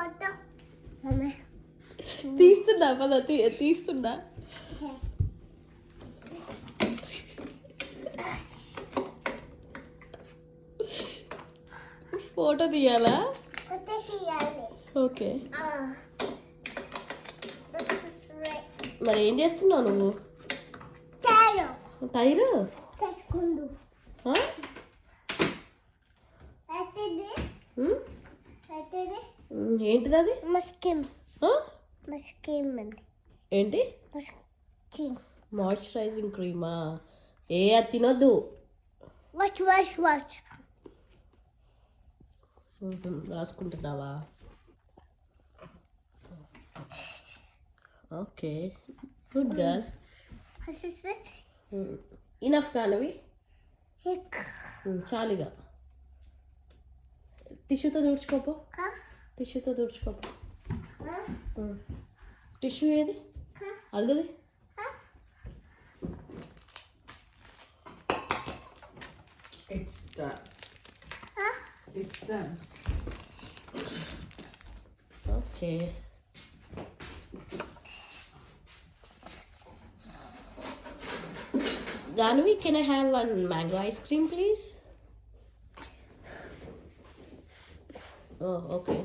Photo. తీస్తున్నా పద తీ- తీస్తున్నా. ఫోటో తీయాలా? ఫోటో తీయాలి. ఓకే. మరి ఏం చేస్తున్నావు నువ్వు? టైర్. ఏంటిది అది? మస్కిమ్ ఆ? మస్కిమ్ అండి. ఏంటి? మాయిశ్చరైజింగ్ క్రీమా? ఏ అది తినొద్దు. Wash wash wash. రాసుకుంటున్నావా? Okay good girl? Enough కానవి. చాలిగా. టిష్యూతో తుడుచుకోపో? టిష్యూతో తుడుచుకోపో Huh? టిష్యూ ఏది Huh? అదిగది Huh? It's done. Huh? It's done. Okay Ganvi, can I have one mango ice cream, please? Oh, okay.